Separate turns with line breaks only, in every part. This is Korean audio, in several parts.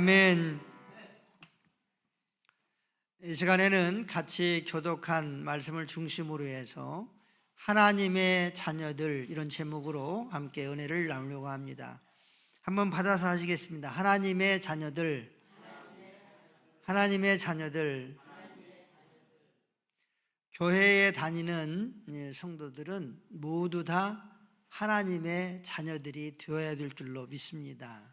아멘. 이 시간에는 같이 교독한 말씀을 중심으로 해서 하나님의 자녀들 이런 제목으로 함께 은혜를 나누려고 합니다. 한번 받아서 하시겠습니다. 하나님의 자녀들, 하나님의 자녀들, 교회에 다니는 예, 성도들은 모두 다 하나님의 자녀들이 되어야 될 줄로 믿습니다.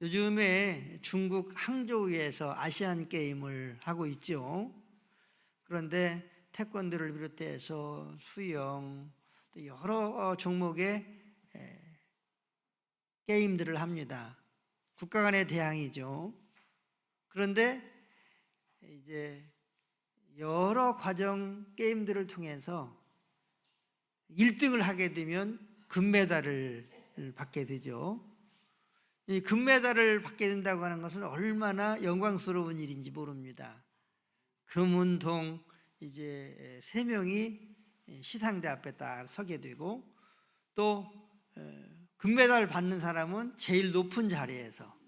요즘에 중국 항저우에서 아시안 게임을 하고 있죠. 그런데 태권도를 비롯해서 수영, 또 여러 종목의 에, 게임들을 합니다. 국가 간의 대항이죠. 그런데 이제 여러 과정 게임들을 통해서 1등을 하게 되면 금메달을 받게 되죠. 이 금메달을 받게 된다고 하는 것은 얼마나 영광스러운 일인지 모릅니다. 금은동 이제 세 명이 시상대 앞에 딱 서게 되고 또 금메달 받는 사람은 제일 높은 자리에서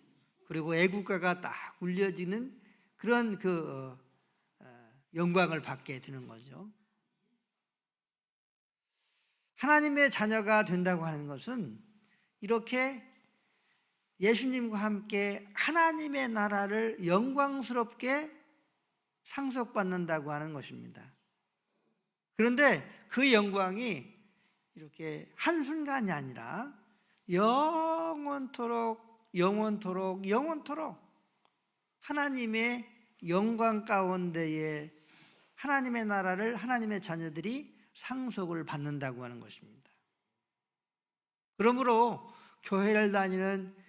그리고 애국가가 딱 울려지는 그런 그 영광을 받게 되는 거죠. 하나님의 자녀가 된다고 하는 것은 이렇게 예수님과 함께 하나님의 나라를 영광스럽게 상속받는다고 하는 것입니다. 그런데 그 영광이 이렇게 한순간이 아니라 영원토록, 영원토록, 영원토록 하나님의 영광 가운데에 하나님의 나라를 하나님의 자녀들이 상속을 받는다고 하는 것입니다. 그러므로 교회를 다니는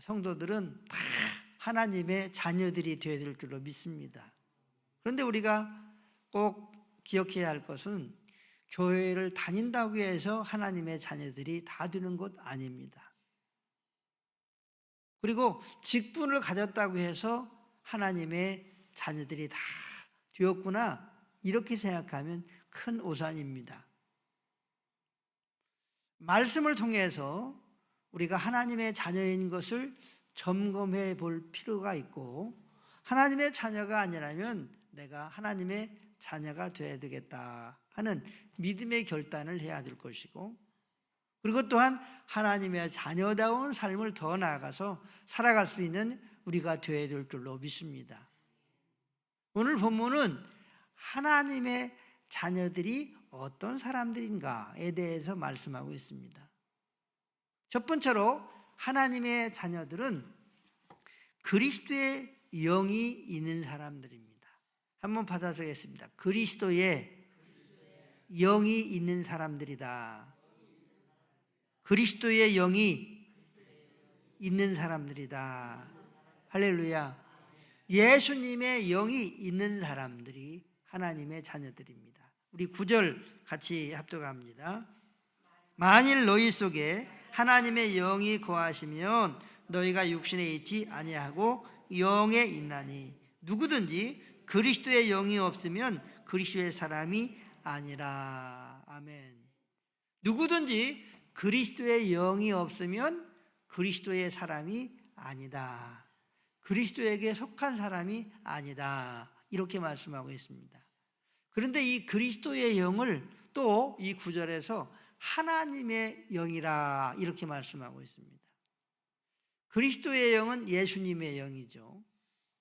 성도들은 다 하나님의 자녀들이 되어야 될 줄로 믿습니다. 그런데 우리가 꼭 기억해야 할 것은 교회를 다닌다고 해서 하나님의 자녀들이 다 되는 것 아닙니다. 그리고 직분을 가졌다고 해서 하나님의 자녀들이 다 되었구나 이렇게 생각하면 큰 오산입니다. 말씀을 통해서 우리가 하나님의 자녀인 것을 점검해 볼 필요가 있고 하나님의 자녀가 아니라면 내가 하나님의 자녀가 되어야 되겠다 하는 믿음의 결단을 해야 될 것이고 그리고 또한 하나님의 자녀다운 삶을 더 나아가서 살아갈 수 있는 우리가 되어야 될 줄로 믿습니다. 오늘 본문은 하나님의 자녀들이 어떤 사람들인가에 대해서 말씀하고 있습니다. 첫 번째로 하나님의 자녀들은 그리스도의 영이 있는 사람들입니다. 한번 받아서겠습니다. 그리스도의 영이 있는 사람들이다. 그리스도의 영이 있는 사람들이다. 할렐루야. 예수님의 영이 있는 사람들이 하나님의 자녀들입니다. 우리 구절 같이 합독합니다. 만일 너희 속에 하나님의 영이 거하시면 너희가 육신에 있지 아니하고 영에 있나니 누구든지 그리스도의 영이 없으면 그리스도의 사람이 아니라 아멘. 누구든지 그리스도의 영이 없으면 그리스도의 사람이 아니다. 그리스도에게 속한 사람이 아니다. 이렇게 말씀하고 있습니다. 그런데 이 그리스도의 영을 또 이 구절에서 하나님의 영이라 이렇게 말씀하고 있습니다. 그리스도의 영은 예수님의 영이죠.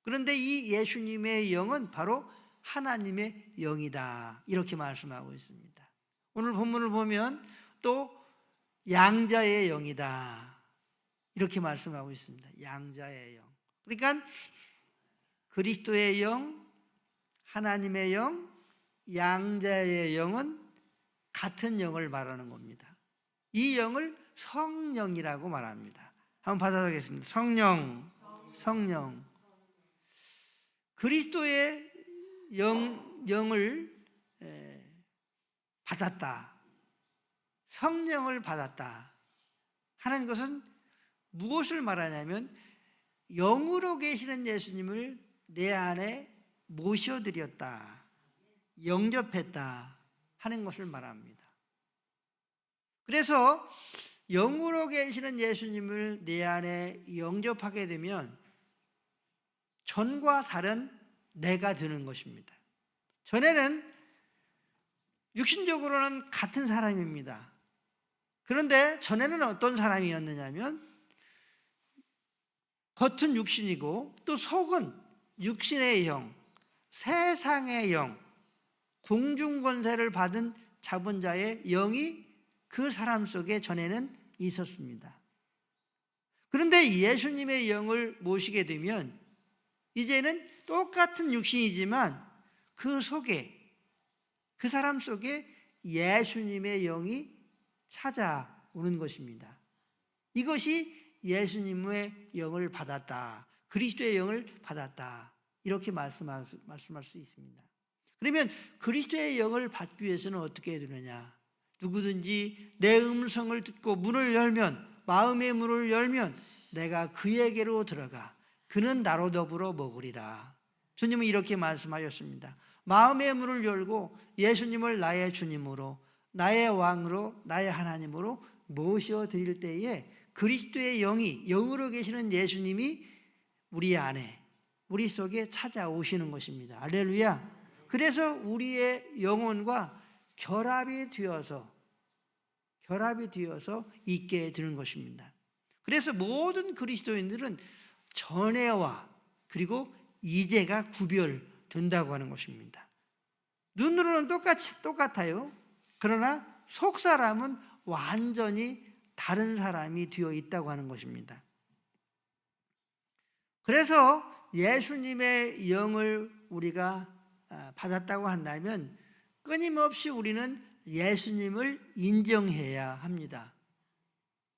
그런데 이 예수님의 영은 바로 하나님의 영이다. 이렇게 말씀하고 있습니다. 오늘 본문을 보면 또 양자의 영이다. 이렇게 말씀하고 있습니다. 양자의 영. 그러니까 그리스도의 영, 하나님의 영, 양자의 영은 같은 영을 말하는 겁니다. 이 영을 성령이라고 말합니다. 한번 받아보겠습니다. 성령, 성령. 그리스도의 영, 영을 받았다. 성령을 받았다. 하는 것은 무엇을 말하냐면 영으로 계시는 예수님을 내 안에 모셔드렸다. 영접했다. 하는 것을 말합니다. 그래서 영으로 계시는 예수님을 내 안에 영접하게 되면 전과 다른 내가 되는 것입니다. 전에는 육신적으로는 같은 사람입니다. 그런데 전에는 어떤 사람이었느냐면 겉은 육신이고 또 속은 육신의 영, 세상의 영, 공중 권세를 받은 자본자의 영이 그 사람 속에 전에는 있었습니다. 그런데 예수님의 영을 모시게 되면 이제는 똑같은 육신이지만 그 속에 그 사람 속에 예수님의 영이 찾아오는 것입니다. 이것이 예수님의 영을 받았다. 그리스도의 영을 받았다. 이렇게 말씀할 수 있습니다. 그러면 그리스도의 영을 받기 위해서는 어떻게 해야 되느냐? 누구든지 내 음성을 듣고 문을 열면 마음의 문을 열면 내가 그에게로 들어가 그는 나로 더불어 먹으리라. 주님은 이렇게 말씀하셨습니다. 마음의 문을 열고 예수님을 나의 주님으로 나의 왕으로 나의 하나님으로 모셔 드릴 때에 그리스도의 영이 영으로 계시는 예수님이 우리 안에 우리 속에 찾아오시는 것입니다. 알렐루야. 그래서 우리의 영혼과 결합이 되어서 결합이 되어서 있게 되는 것입니다. 그래서 모든 그리스도인들은 전에와 그리고 이제가 구별된다고 하는 것입니다. 눈으로는 똑같이 똑같아요. 그러나 속 사람은 완전히 다른 사람이 되어 있다고 하는 것입니다. 그래서 예수님의 영을 우리가 아, 받았다고 한다면 끊임없이 우리는 예수님을 인정해야 합니다.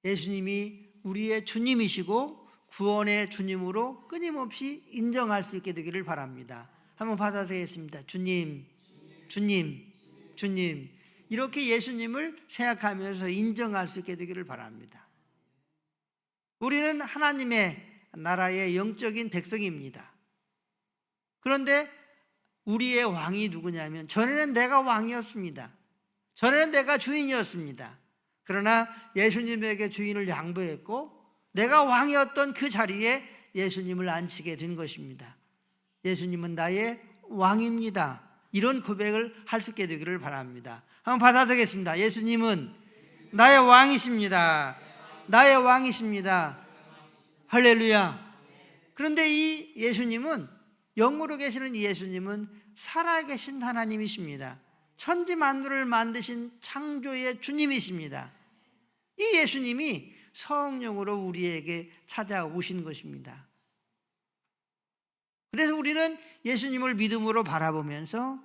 예수님이 우리의 주님이시고 구원의 주님으로 끊임없이 인정할 수 있게 되기를 바랍니다. 한번 받아서겠습니다. 주님, 주님, 주님. 이렇게 예수님을 생각하면서 인정할 수 있게 되기를 바랍니다. 우리는 하나님의 나라의 영적인 백성입니다. 그런데 우리의 왕이 누구냐면 전에는 내가 왕이었습니다. 전에는 내가 주인이었습니다. 그러나 예수님에게 주인을 양보했고 내가 왕이었던 그 자리에 예수님을 앉히게 된 것입니다. 예수님은 나의 왕입니다. 이런 고백을 할 수 있게 되기를 바랍니다. 한번 받아들겠습니다. 예수님은 나의 왕이십니다. 나의 왕이십니다. 할렐루야. 그런데 이 예수님은 영으로 계시는 이 예수님은 살아계신 하나님이십니다. 천지 만물을 만드신 창조의 주님이십니다. 이 예수님이 성령으로 우리에게 찾아오신 것입니다. 그래서 우리는 예수님을 믿음으로 바라보면서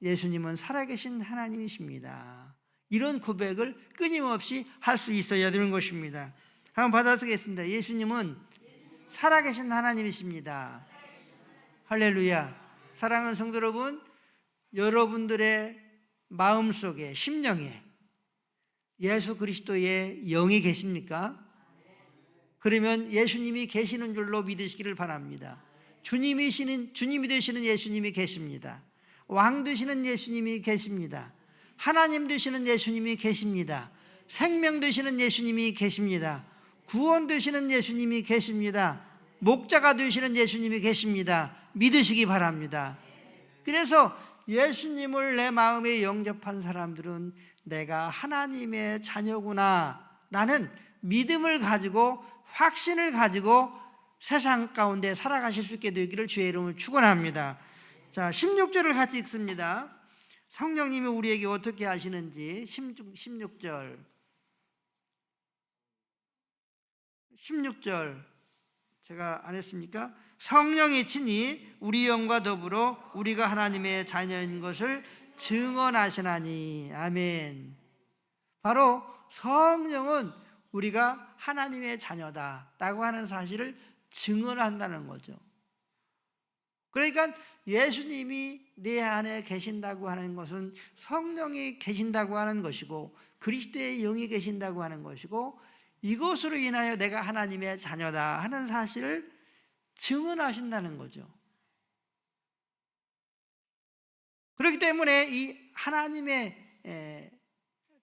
예수님은 살아계신 하나님이십니다. 이런 고백을 끊임없이 할 수 있어야 되는 것입니다. 한번 받아쓰겠습니다. 예수님은 살아계신 하나님이십니다. 할렐루야. 사랑하는 성도 여러분, 여러분들의 마음 속에 심령에 예수 그리스도의 영이 계십니까? 그러면 예수님이 계시는 줄로 믿으시기를 바랍니다. 주님이시는 주님이 되시는 예수님이 계십니다. 왕 되시는 예수님이 계십니다. 하나님 되시는 예수님이 계십니다. 생명 되시는 예수님이 계십니다. 구원 되시는 예수님이 계십니다. 목자가 되시는 예수님이 계십니다. 믿으시기 바랍니다. 그래서 예수님을 내 마음에 영접한 사람들은 내가 하나님의 자녀구나. 나는 믿음을 가지고 확신을 가지고 세상 가운데 살아가실 수 있게 되기를 주의 이름을 축원합니다. 자, 16절을 같이 읽습니다. 성령님이 우리에게 어떻게 하시는지 16절 16절 제가 안 했습니까? 성령이 친히 우리 영과 더불어 우리가 하나님의 자녀인 것을 증언하시나니 아멘. 바로 성령은 우리가 하나님의 자녀다라고 하는 사실을 증언한다는 거죠. 그러니까 예수님이 내 안에 계신다고 하는 것은 성령이 계신다고 하는 것이고 그리스도의 영이 계신다고 하는 것이고 이것으로 인하여 내가 하나님의 자녀다 하는 사실을 증언하신다는 거죠. 그렇기 때문에 이 하나님의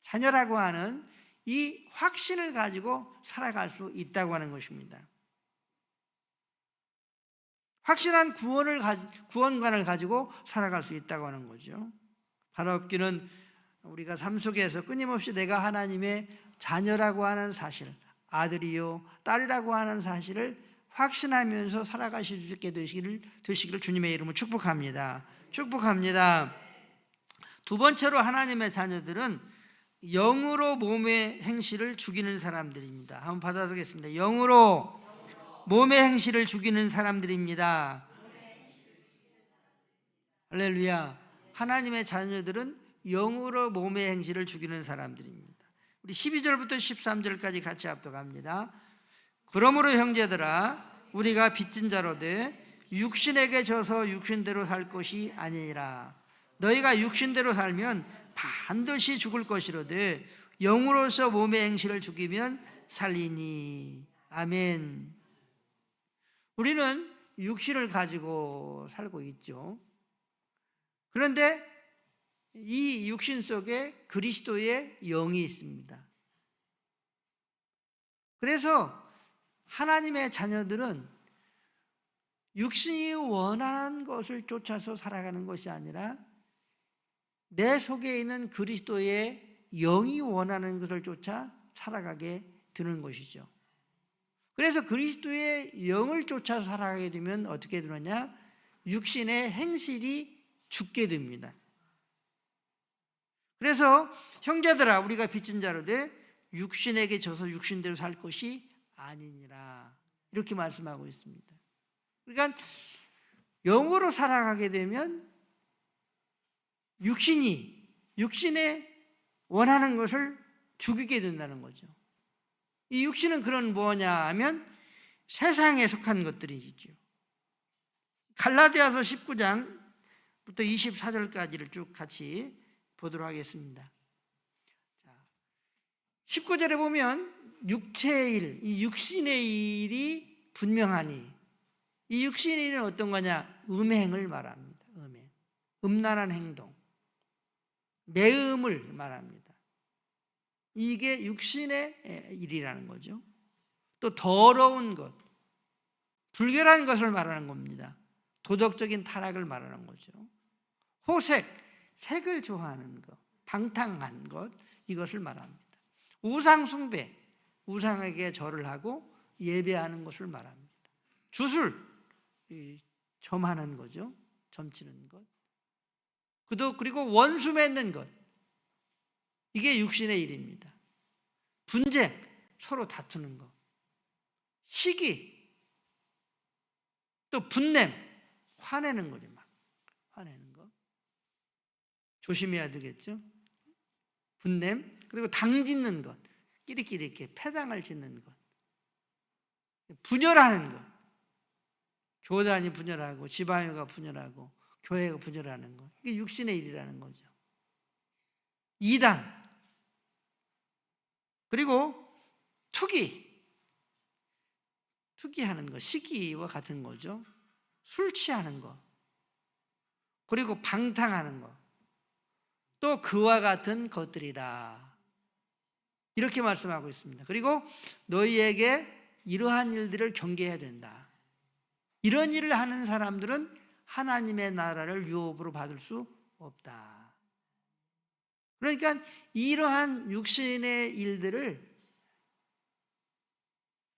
자녀라고 하는 이 확신을 가지고 살아갈 수 있다고 하는 것입니다. 확실한 구원을 가, 구원관을 가지고 살아갈 수 있다고 하는 거죠. 바로업기는 우리가 삶 속에서 끊임없이 내가 하나님의 자녀라고 하는 사실, 아들이요 딸이라고 하는 사실을 확신하면서 살아가실 수 있게 되시기를, 되시기를 주님의 이름으로 축복합니다. 축복합니다. 두 번째로 하나님의 자녀들은 영으로 몸의 행실을 죽이는 사람들입니다. 한번 받아보겠습니다. 영으로 몸의 행실을 죽이는 사람들입니다. 할렐루야. 하나님의 자녀들은 영으로 몸의 행실을 죽이는 사람들입니다. 우리 12절부터 13절까지 같이 합독합니다. 그러므로 형제들아 우리가 빚진 자로 돼 육신에게 져서 육신대로 살 것이 아니라 너희가 육신대로 살면 반드시 죽을 것이로되 영으로서 몸의 행실을 죽이면 살리니 아멘. 우리는 육신을 가지고 살고 있죠. 그런데 이 육신 속에 그리스도의 영이 있습니다. 그래서 하나님의 자녀들은 육신이 원하는 것을 쫓아서 살아가는 것이 아니라 내 속에 있는 그리스도의 영이 원하는 것을 쫓아 살아가게 되는 것이죠. 그래서 그리스도의 영을 쫓아 살아가게 되면 어떻게 되느냐? 육신의 행실이 죽게 됩니다. 그래서 형제들아 우리가 빚진 자로 돼 육신에게 져서 육신대로 살 것이 아니니라 이렇게 말씀하고 있습니다. 그러니까 영으로 살아가게 되면 육신이 육신에 원하는 것을 죽이게 된다는 거죠. 이 육신은 그런 뭐냐 하면 세상에 속한 것들이죠. 갈라디아서 19장부터 24절까지를 쭉 같이 보도록 하겠습니다. 19절에 보면 육체의 일, 이 육신의 일이 분명하니 이 육신의 일은 어떤 거냐? 음행을 말합니다. 음행. 음란한 행동. 매음을 말합니다. 이게 육신의 일이라는 거죠. 또 더러운 것, 불결한 것을 말하는 겁니다. 도덕적인 타락을 말하는 거죠. 호색, 색을 좋아하는 것, 방탕한 것, 이것을 말합니다. 우상숭배, 우상에게 절을 하고 예배하는 것을 말합니다. 주술, 점하는 거죠. 점치는 것. 그도 그리고 원수 맺는 것. 이게 육신의 일입니다. 분쟁, 서로 다투는 것. 시기, 또 분냄, 화내는 거죠, 막. 화내는 거. 조심해야 되겠죠? 분냄, 그리고 당 짓는 것. 끼리끼리 이렇게 패당을 짓는 것. 분열하는 것. 교단이 분열하고, 지방회가 분열하고, 교회가 분열하는 것. 이게 육신의 일이라는 거죠. 이단. 그리고 투기. 투기하는 거, 시기와 같은 거죠. 술 취하는 거. 그리고 방탕하는 거. 또 그와 같은 것들이라. 이렇게 말씀하고 있습니다. 그리고 너희에게 이러한 일들을 경계해야 된다. 이런 일을 하는 사람들은 하나님의 나라를 유업으로 받을 수 없다. 그러니까 이러한 육신의 일들을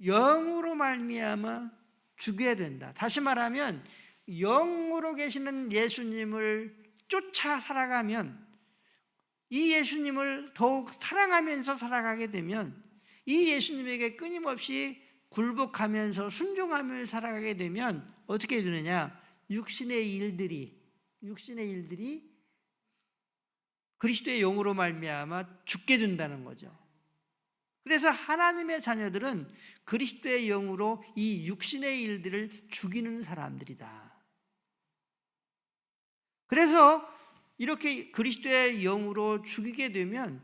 영으로 말미암아 죽여야 된다. 다시 말하면 영으로 계시는 예수님을 쫓아 살아가면 이 예수님을 더욱 사랑하면서 살아가게 되면 이 예수님에게 끊임없이 굴복하면서 순종하며 살아가게 되면 어떻게 되느냐? 육신의 일들이 육신의 일들이 그리스도의 영으로 말미암아 죽게 된다는 거죠. 그래서 하나님의 자녀들은 그리스도의 영으로 이 육신의 일들을 죽이는 사람들이다. 그래서 이렇게 그리스도의 영으로 죽이게 되면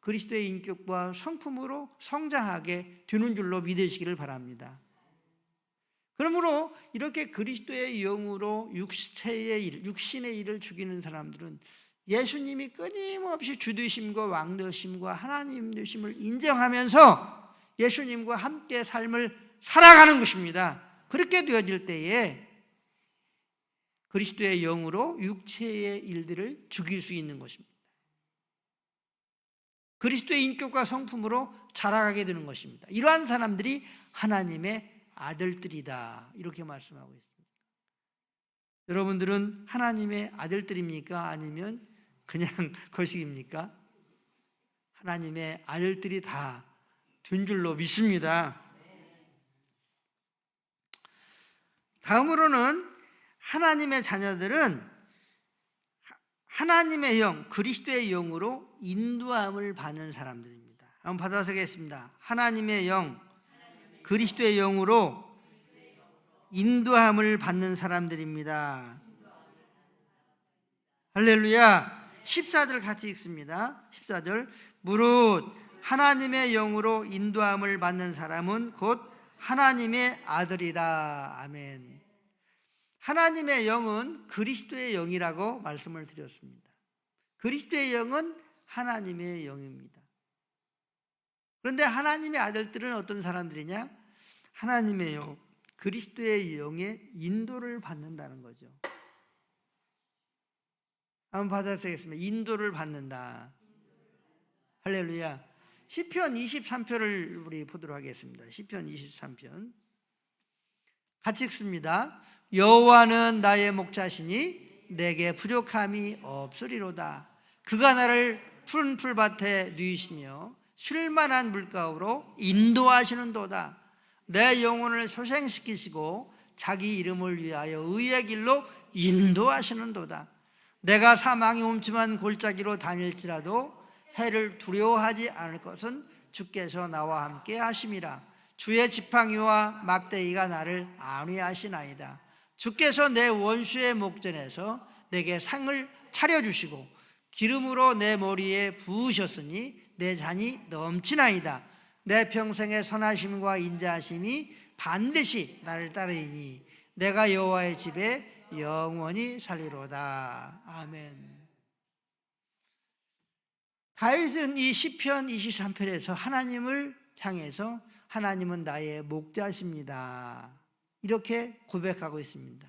그리스도의 인격과 성품으로 성장하게 되는 줄로 믿으시기를 바랍니다. 그러므로 이렇게 그리스도의 영으로 육체의 일, 육신의 일을 죽이는 사람들은 예수님이 끊임없이 주되심과 왕되심과 하나님 되심을 인정하면서 예수님과 함께 삶을 살아가는 것입니다. 그렇게 되어질 때에 그리스도의 영으로 육체의 일들을 죽일 수 있는 것입니다. 그리스도의 인격과 성품으로 자라가게 되는 것입니다. 이러한 사람들이 하나님의 아들들이다. 이렇게 말씀하고 있습니다. 여러분들은 하나님의 아들들입니까? 아니면 그냥 거식입니까? 하나님의 아들들이 다 된 줄로 믿습니다. 다음으로는 하나님의 자녀들은 하나님의 영, 그리스도의 영으로 인도함을 받는 사람들입니다. 한번 받아서 겠습니다. 하나님의 영, 그리스도의 영으로 인도함을 받는 사람들입니다. 할렐루야. 14절 같이 읽습니다. 14절. 무릇 하나님의 영으로 인도함을 받는 사람은 곧 하나님의 아들이라. 아멘. 하나님의 영은 그리스도의 영이라고 말씀을 드렸습니다. 그리스도의 영은 하나님의 영입니다. 그런데 하나님의 아들들은 어떤 사람들이냐? 하나님의 영, 그리스도의 영의 인도를 받는다는 거죠. 한번 받아쓰겠습니다. 인도를 받는다. 할렐루야. 시편 23편을 우리 보도록 하겠습니다. 시편 23편. 같이 읽습니다. 여호와는 나의 목자시니 내게 부족함이 없으리로다. 그가 나를 푸른 풀밭에 누이시며 쉴만한 물가로 인도하시는도다. 내 영혼을 소생시키시고 자기 이름을 위하여 의의 길로 인도하시는도다. 내가 사망이 옴침한 골짜기로 다닐지라도 해를 두려워하지 않을 것은 주께서 나와 함께 하심이라. 주의 지팡이와 막대기가 나를 안위하시나이다. 주께서 내 원수의 목전에서 내게 상을 차려주시고 기름으로 내 머리에 부으셨으니 내 잔이 넘치나이다. 내 평생의 선하심과 인자하심이 반드시 나를 따르니 내가 여호와의 집에 영원히 살리로다. 아멘. 다윗은 이 시편 23편에서 하나님을 향해서 하나님은 나의 목자십니다. 이렇게 고백하고 있습니다.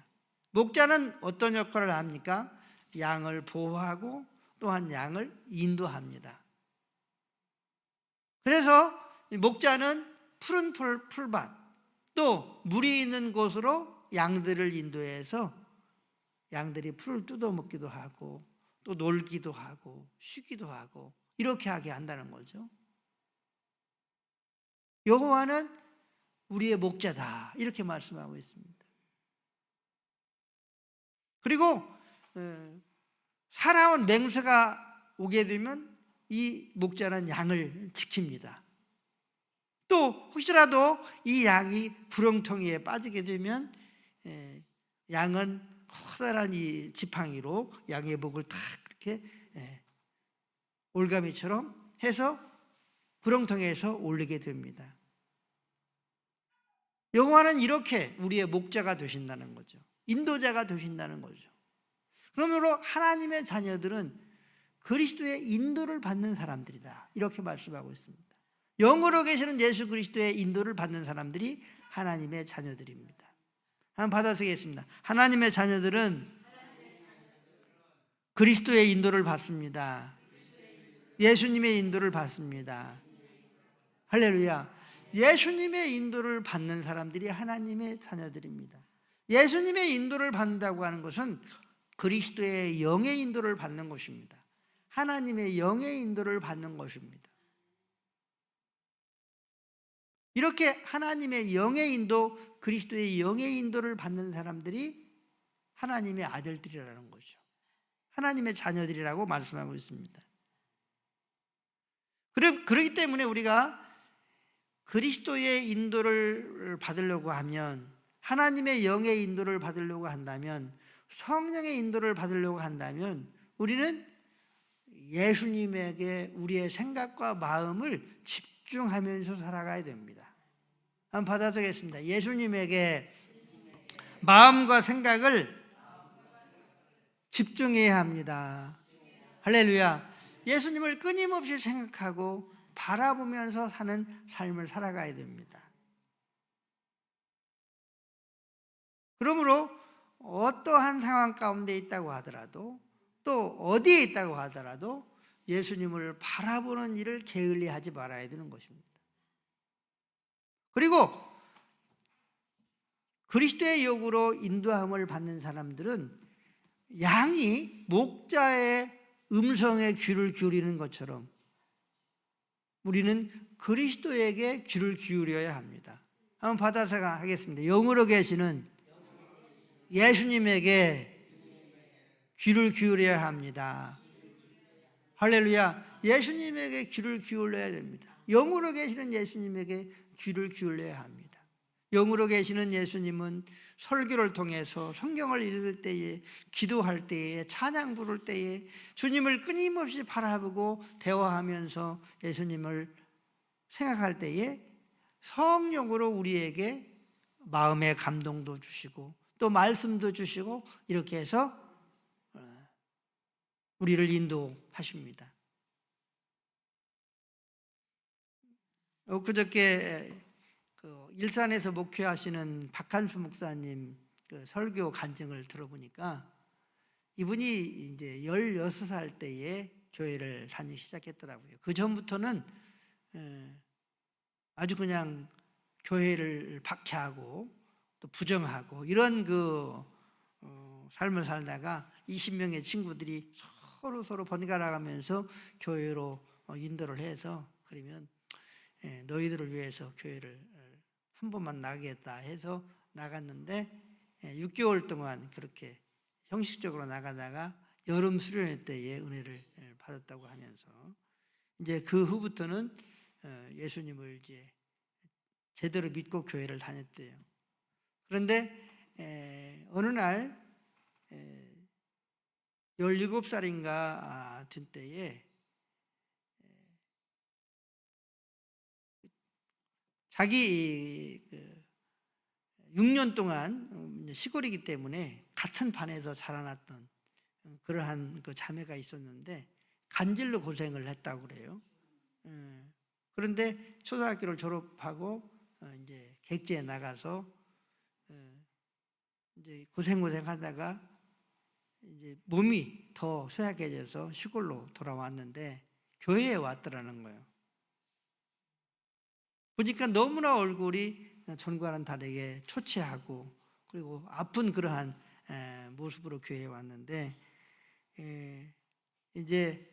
목자는 어떤 역할을 합니까? 양을 보호하고 또한 양을 인도합니다. 그래서 목자는 푸른 풀, 풀밭 또 물이 있는 곳으로 양들을 인도해서 양들이 풀을 뜯어 먹기도 하고 또 놀기도 하고 쉬기도 하고 이렇게 하게 한다는 거죠. 여호와는 우리의 목자다 이렇게 말씀하고 있습니다. 그리고 어, 살아온 맹수가 오게 되면 이 목자는 양을 지킵니다. 또 혹시라도 이 양이 부렁텅이에 빠지게 되면 예, 양은 커다란 이 지팡이로 양의 목을 탁 이렇게 예, 올가미처럼 해서 구렁텅이에서 올리게 됩니다. 여호와는 이렇게 우리의 목자가 되신다는 거죠. 인도자가 되신다는 거죠. 그러므로 하나님의 자녀들은 그리스도의 인도를 받는 사람들이다. 이렇게 말씀하고 있습니다. 영으로 계시는 예수 그리스도의 인도를 받는 사람들이 하나님의 자녀들입니다. 한번 받아쓰겠습니다. 하나님의 자녀들은 그리스도의 인도를 받습니다. 예수님의 인도를 받습니다. 할렐루야. 예수님의 인도를 받는 사람들이 하나님의 자녀들입니다. 예수님의 인도를 받는다고 하는 것은 그리스도의 영의 인도를 받는 것입니다. 하나님의 영의 인도를 받는 것입니다. 이렇게 하나님의 영의 인도, 그리스도의 영의 인도를 받는 사람들이 하나님의 아들들이라는 거죠. 하나님의 자녀들이라고 말씀하고 있습니다. 그렇기 때문에 우리가 그리스도의 인도를 받으려고 하면 하나님의 영의 인도를 받으려고 한다면 성령의 인도를 받으려고 한다면 우리는 예수님에게 우리의 생각과 마음을 집중하면서 살아가야 됩니다. 한번 받아보겠습니다. 예수님에게 마음과 생각을 집중해야 합니다. 할렐루야. 예수님을 끊임없이 생각하고 바라보면서 사는 삶을 살아가야 됩니다. 그러므로 어떠한 상황 가운데 있다고 하더라도 또 어디에 있다고 하더라도 예수님을 바라보는 일을 게을리 하지 말아야 되는 것입니다. 그리고 그리스도의 역으로 인도함을 받는 사람들은 양이 목자의 음성에 귀를 기울이는 것처럼 우리는 그리스도에게 귀를 기울여야 합니다. 한번 받아서 하겠습니다. 영으로 계시는 예수님에게 귀를 기울여야 합니다. 할렐루야. 예수님에게 귀를 기울여야 됩니다. 영으로 계시는 예수님에게 귀를 기울여야 합니다. 영으로 계시는 예수님은 설교를 통해서 성경을 읽을 때에 기도할 때에 찬양 부를 때에 주님을 끊임없이 바라보고 대화하면서 예수님을 생각할 때에 성령으로 우리에게 마음의 감동도 주시고 또 말씀도 주시고 이렇게 해서 어, 우리를 인도하십니다. 엊그저께 그 일산에서 목회하시는 박한수 목사님 그 설교 간증을 들어보니까 이분이 이제 16살 때에 교회를 다니기 시작했더라고요. 그 전부터는 에, 아주 그냥 교회를 박해하고 또 부정하고 이런 그 어, 삶을 살다가 20명의 친구들이 서로 서로 번갈아 가면서 교회로 어, 인도를 해서 그러면 예, 너희들을 위해서 교회를 어, 한 번만 나가겠다 해서 나갔는데 6개월 동안 그렇게 형식적으로 나가다가 여름 수련회 때에 은혜를 예, 받았다고 하면서 이제 그 후부터는 어, 예수님을 이제 제대로 믿고 교회를 다녔대요. 그런데 어느 날 17살인가 된 때에 자기 6년 동안 어, 시골이기 때문에 같은 반에서 자라났던 어, 그러한 그 자매가 있었는데 간질로 고생을 했다고 그래요. 예. 그런데 초등학교를 졸업하고 어, 이제 객지에 나가서 이제 고생고생 하다가 이제 몸이 더 쇠약해져서 시골로 돌아왔는데 교회에 왔더라는 거예요. 보니까 너무나 얼굴이 전과는 다르게 초췌하고 그리고 아픈 그러한 모습으로 교회에 왔는데 이제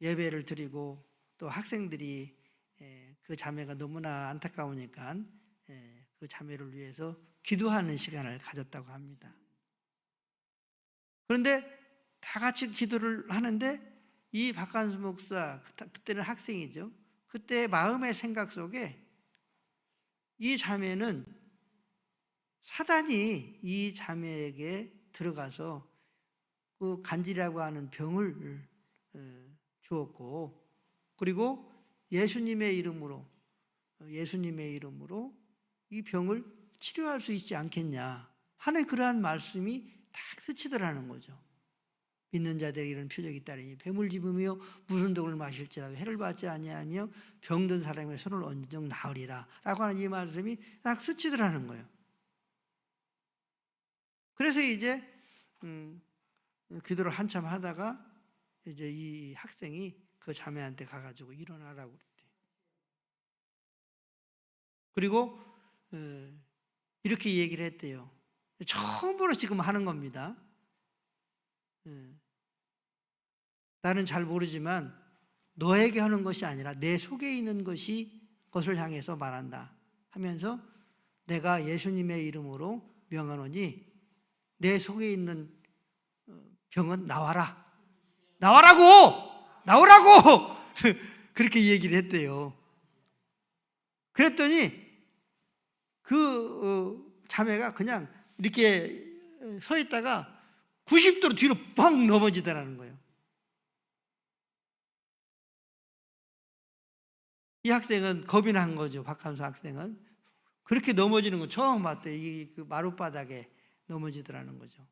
예배를 드리고 또 학생들이 그 자매가 너무나 안타까우니까 그 자매를 위해서 기도하는 시간을 가졌다고 합니다. 그런데 다 같이 기도를 하는데 이 박한수 목사 그때는 학생이죠. 그때 마음의 생각 속에 이 자매는 사단이 이 자매에게 들어가서 그 간지라고 하는 병을 어, 주었고 그리고 예수님의 이름으로 어, 예수님의 이름으로 이 병을 치료할 수 있지 않겠냐 하는 그러한 말씀이 딱 스치더라는 거죠. 믿는 자들에게 이런 표적이 따르니 뱀을 집으며 무슨 독을 마실지라도 해를 받지 아니하며 병든 사람의 손을 언제적 나으리라 라고 하는 이 말씀이 딱 스치더라는 거예요. 그래서 이제 음, 기도를 한참 하다가 이제 이 학생이 그 자매한테 가가지고 일어나라고 그랬대. 그리고 어, 이렇게 얘기를 했대요. 처음으로 지금 하는 겁니다. 예. 나는 잘 모르지만 너에게 하는 것이 아니라 내 속에 있는 것이 것을 향해서 말한다 하면서 내가 예수님의 이름으로 명하노니 내 속에 있는 어, 병은 나와라. 나와라고! 나오라고! 그렇게 얘기를 했대요. 그랬더니 그 어, 자매가 그냥 이렇게 서 있다가 90도로 뒤로 뻥 넘어지더라는 거예요. 이 학생은 겁이 난 거죠. 박한수 학생은. 그렇게 넘어지는 거 처음 봤대. 이그 마룻바닥에 넘어지더라는 거죠.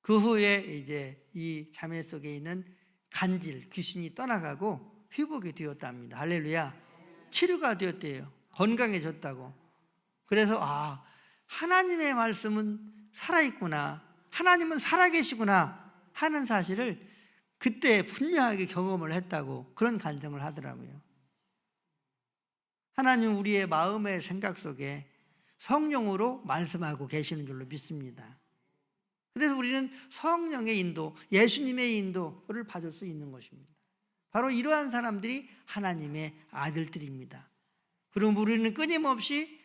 그 후에 이제 이 자매 속에 있는 간질 귀신이 떠나가고 회복이 되었답니다. 할렐루야. 치료가 되었대요. 건강해졌다고. 그래서 아 하나님의 말씀은 살아있구나. 하나님은 살아계시구나 하는 사실을 그때 분명하게 경험을 했다고 그런 간증을 하더라고요. 하나님 우리의 마음의 생각 속에 성령으로 말씀하고 계시는 줄로 믿습니다. 그래서 우리는 성령의 인도, 예수님의 인도를 받을 수 있는 것입니다. 바로 이러한 사람들이 하나님의 아들들입니다. 그럼 우리는 끊임없이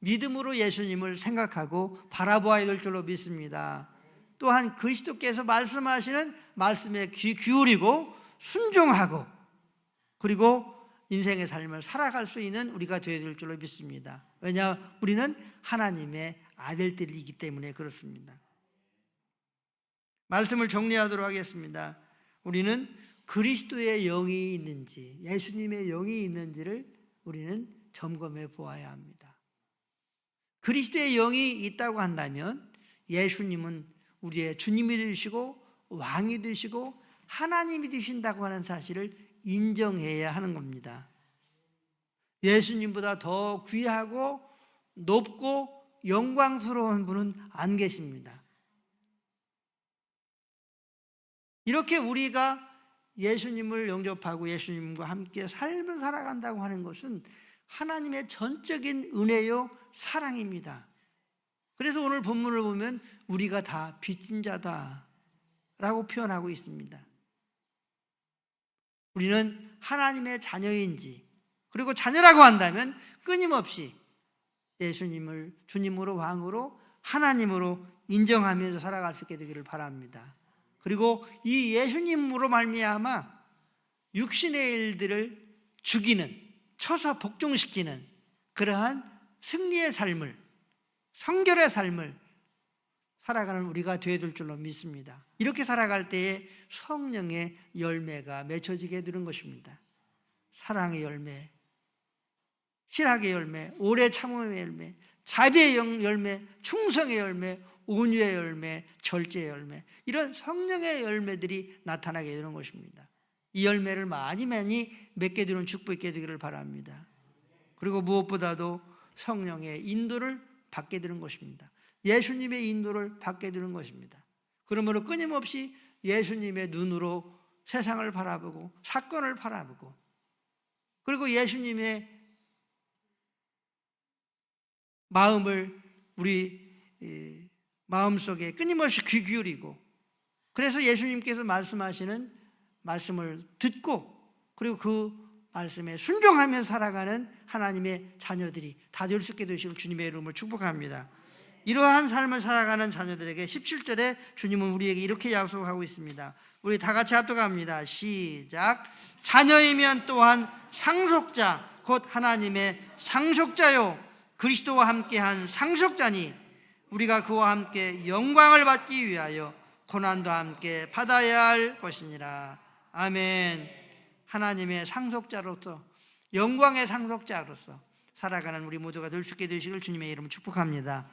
믿음으로 예수님을 생각하고 바라보아야 될 줄로 믿습니다. 또한 그리스도께서 말씀하시는 말씀에 귀 기울이고 순종하고 그리고 인생의 삶을 살아갈 수 있는 우리가 되어야 될 줄로 믿습니다. 왜냐 우리는 하나님의 아들들이기 때문에 그렇습니다. 말씀을 정리하도록 하겠습니다. 우리는 그리스도의 영이 있는지 예수님의 영이 있는지를 우리는 점검해 보아야 합니다. 그리스도의 영이 있다고 한다면 예수님은 우리의 주님이 되시고 왕이 되시고 하나님이 되신다고 하는 사실을 인정해야 하는 겁니다. 예수님보다 더 귀하고 높고 영광스러운 분은 안 계십니다. 이렇게 우리가 예수님을 영접하고 예수님과 함께 삶을 살아간다고 하는 것은 하나님의 전적인 은혜요 사랑입니다. 그래서 오늘 본문을 보면 우리가 다 빚진 자다 라고 표현하고 있습니다. 우리는 하나님의 자녀인지 그리고 자녀라고 한다면 끊임없이 예수님을 주님으로 왕으로 하나님으로 인정하면서 살아갈 수 있게 되기를 바랍니다. 그리고 이 예수님으로 말미암아 육신의 일들을 죽이는 쳐서 복종시키는 그러한 승리의 삶을 성결의 삶을 살아가는 우리가 되어야 될 줄로 믿습니다. 이렇게 살아갈 때에 성령의 열매가 맺혀지게 되는 것입니다. 사랑의 열매, 실학의 열매, 오래 참음의 열매, 자비의 열매, 충성의 열매, 온유의 열매, 절제의 열매 이런 성령의 열매들이 나타나게 되는 것입니다. 이 열매를 많이 많이 맺게 되는 축복 있게 되기를 바랍니다. 그리고 무엇보다도 성령의 인도를 받게 되는 것입니다. 예수님의 인도를 받게 되는 것입니다. 그러므로 끊임없이 예수님의 눈으로 세상을 바라보고 사건을 바라보고 그리고 예수님의 마음을 우리 마음속에 끊임없이 귀 기울이고 그래서 예수님께서 말씀하시는 말씀을 듣고 그리고 그 말씀에 순종하며 살아가는 하나님의 자녀들이 다 될 수 있게 되시길 주님의 이름을 축복합니다. 이러한 삶을 살아가는 자녀들에게 17절에 주님은 우리에게 이렇게 약속하고 있습니다. 우리 다 같이 합독합니다. 시작. 자녀이면 또한 상속자 곧 하나님의 상속자요 그리스도와 함께한 상속자니 우리가 그와 함께 영광을 받기 위하여 고난도 함께 받아야 할 것이니라. 아멘. 하나님의 상속자로서 영광의 상속자로서 살아가는 우리 모두가 될 수 있게 되시길 주님의 이름 축복합니다.